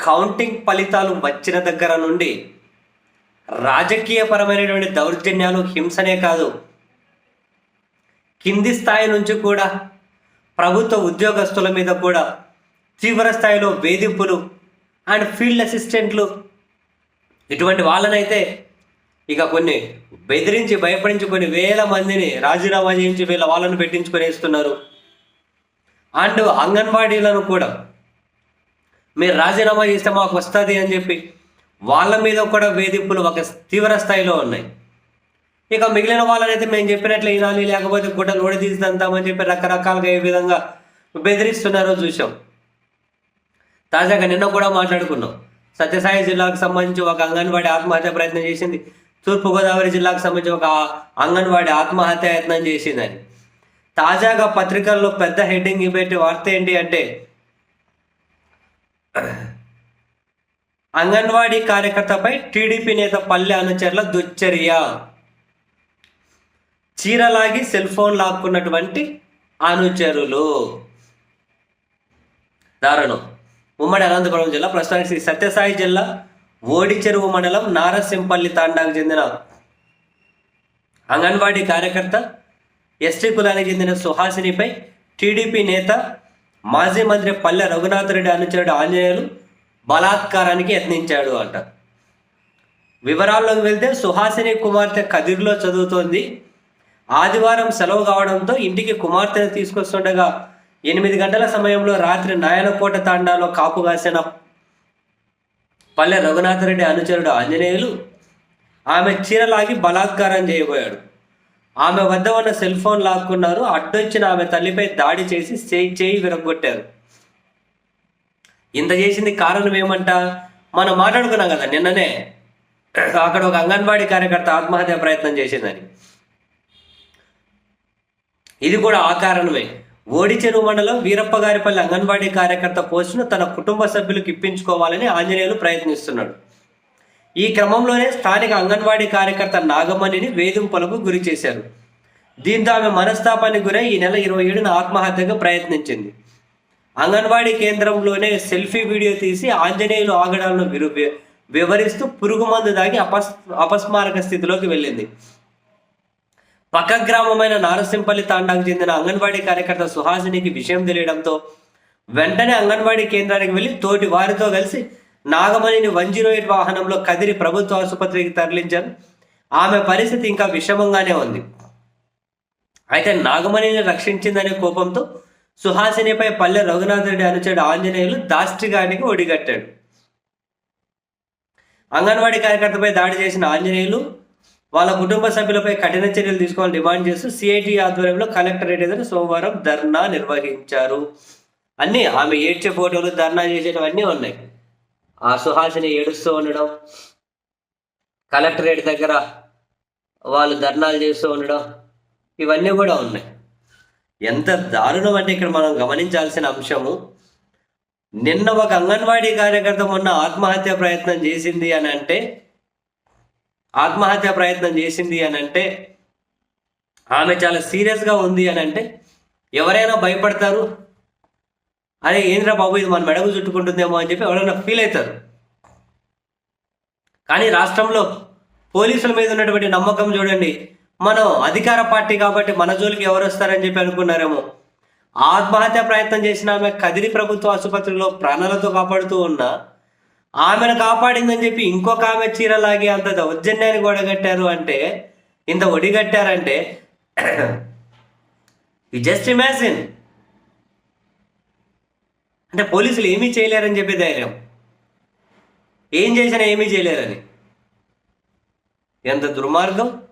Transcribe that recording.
Counting ఫలితాలు వచ్చిన దగ్గర నుండి రాజకీయపరమైనటువంటి దౌర్జన్యాలు హింసనే కాదు. కింది స్థాయి నుంచి కూడా ప్రభుత్వ ఉద్యోగస్తుల మీద కూడా తీవ్ర స్థాయిలో వేధింపులు అండ్ ఫీల్డ్ అసిస్టెంట్లు ఇటువంటి వాళ్ళనైతే ఇక కొన్ని బెదిరించి భయపడించి కొన్ని వేల మందిని రాజీనామా చేయించి వీళ్ళ వాళ్ళను పెట్టించుకొని వేస్తున్నారు అండ్ అంగన్వాడీలను కూడా మీరు రాజీనామా చేస్తే మాకు వస్తుంది అని చెప్పి వాళ్ళ మీద కూడా వేధింపులు ఒక తీవ్ర స్థాయిలో ఉన్నాయి. ఇక మిగిలిన వాళ్ళనైతే మేము చెప్పినట్లు వినాలి లేకపోతే గుడ్డలు ఓడి తీసిదంతామని చెప్పి రకరకాలుగా ఏ విధంగా బెదిరిస్తున్నారో చూసాం తాజాగా నిన్న కూడా మాట్లాడుకున్నాం. సత్యసాయి జిల్లాకు సంబంధించి ఒక అంగన్వాడీ ఆత్మహత్య ప్రయత్నం చేసింది. తూర్పుగోదావరి జిల్లాకు సంబంధించి ఒక అంగన్వాడీ ఆత్మహత్య యత్నం చేసిందని. తాజాగా పత్రికల్లో పెద్ద హెడ్డింగ్ పెట్టి వార్త ఏంటి అంటే అంగన్వాడీ కార్యకర్తపై టీడీపీ నేత పల్లె అనుచరుల దుశ్చర్య చీరలాగి సెల్ ఫోన్ లాక్కున్నటువంటి అనుచరులు. దారుణం. ఉమ్మడి అనంతపురం జిల్లా ప్రస్తుతానికి శ్రీ సత్యసాయి జిల్లా ఓడిచెరువు మండలం నారసింపల్లి తాండాకు చెందిన అంగన్వాడీ కార్యకర్త ఎస్టీ కులానికి చెందిన సుహాసినిపై టీడీపీ నేత మాజీ మంత్రి పల్లె రఘునాథ్ రెడ్డి అనుచరుడు ఆంజనేయులు బలాత్కారానికి యత్నించాడు అంట. వివరాల్లోకి వెళ్తే సుహాసిని కుమార్తె కదిర్లో చదువుతోంది. ఆదివారం సెలవు కావడంతో ఇంటికి కుమార్తెను తీసుకొస్తుండగా ఎనిమిది గంటల సమయంలో రాత్రి నాయనకోట తాండాలో కాపు కాసిన పల్లె రఘునాథరెడ్డి అనుచరుడు ఆంజనేయులు ఆమె చీరలాగి బలాత్కారం చేయబోయాడు. ఆమె వద్ద ఉన్న సెల్ ఫోన్ లాక్కున్నారు. అడ్డొచ్చిన ఆమె తల్లిపై దాడి చేసి చేయి చేయి విరగొట్టారు ఇంత చేసింది కారణం ఏమంట? మనం మాట్లాడుకున్నాం కదా నిన్ననే. అక్కడ ఒక అంగన్వాడీ కార్యకర్త ఆత్మహత్య ప్రయత్నం చేసిందని. ఇది కూడా ఆ కారణమే. ఓడిచెరువు మండలం వీరప్పగారిపల్లి అంగన్వాడీ కార్యకర్త పోస్టును తన కుటుంబ సభ్యులకు ఇప్పించుకోవాలని ఆంజనేయులు ప్రయత్నిస్తున్నాడు. ఈ క్రమంలోనే స్థానిక అంగన్వాడీ కార్యకర్త నాగమణిని వేధింపులకు గురి చేశారు. దీంతో ఆమె మనస్తాపానికి గురై ఈ నెల ఇరవై ఏడున ఆత్మహత్యకు ప్రయత్నించింది. అంగన్వాడీ కేంద్రంలోనే సెల్ఫీ వీడియో తీసి ఆంజనేయులు ఆగడాలను విరు వివరిస్తూ పురుగు మందు దాగి అపస్ అపస్మారక స్థితిలోకి వెళ్ళింది. పక్క గ్రామమైన నారసింపల్లి తాండాకు చెందిన అంగన్వాడీ కార్యకర్త సుహాసినికి విషయం తెలియడంతో వెంటనే అంగన్వాడీ కేంద్రానికి వెళ్ళి తోటి వారితో కలిసి నాగమణిని వన్ జీరో ఎయిట్ వాహనంలో కదిరి ప్రభుత్వ ఆసుపత్రికి తరలించారు. ఆమె పరిస్థితి ఇంకా విషమంగానే ఉంది. అయితే నాగమణిని రక్షించిందనే కోపంతో సుహాసినిపై పల్లె రఘునాథ్ రెడ్డి అనుచరుడు ఆంజనేయులు దాష్టిగానికి ఒడిగట్టాడు. అంగన్వాడీ కార్యకర్తపై దాడి చేసిన ఆంజనేయులు వాళ్ళ కుటుంబ సభ్యులపై కఠిన చర్యలు తీసుకోవాలని డిమాండ్ చేస్తూ సిఐటి ఆధ్వర్యంలో కలెక్టరేట్ ఎదురు సోమవారం ధర్నా నిర్వహించారు. అన్నీ ఆమె ఏడ్చే ఫోటోలు ధర్నా చేసేటవన్నీ ఉన్నాయి. ఆ సుహాసిని ఏడుస్తూ ఉండడం కలెక్టరేట్ దగ్గర వాళ్ళు ధర్నాలు చేస్తూ ఉండడం ఇవన్నీ కూడా ఉన్నాయి. ఎంత దారుణం అంటే ఇక్కడ మనం గమనించాల్సిన అంశము నిన్న ఒక అంగన్వాడీ కార్యకర్త మొన్న ఆత్మహత్య ప్రయత్నం చేసింది అని అంటే ఆత్మహత్య ప్రయత్నం చేసింది అని అంటే ఆమె చాలా సీరియస్గా ఉంది అని అంటే ఎవరైనా భయపడతారు? అరే ఏంద్రా బాబు ఇది మన మెడకు చుట్టుకుంటుందేమో అని చెప్పి ఎవరైనా ఫీల్ అవుతారు. కానీ రాష్ట్రంలో పోలీసుల మీద ఉన్నటువంటి నమ్మకం చూడండి. మనం అధికార పార్టీ కాబట్టి మన జోలికి ఎవరు వస్తారని చెప్పి అనుకున్నారేమో. ఆత్మహత్య ప్రయత్నం చేసిన ఆమె కదిరి ప్రభుత్వ ఆసుపత్రిలో ప్రాణాలతో కాపాడుతూ ఉన్న ఆమెను కాపాడిందని చెప్పి ఇంకొక ఆమె చీరలాగి అంత దౌర్జన్యాన్ని గొడగట్టారు అంటే ఇంత ఒడిగట్టారంటే యు జస్ట్ ఇమాజిన్ అంటే పోలీసులు ఏమీ చేయలేరని చెప్పే ధైర్యం. ఏం చేసినా ఏమీ చేయలేరని. ఎంత దుర్మార్గం?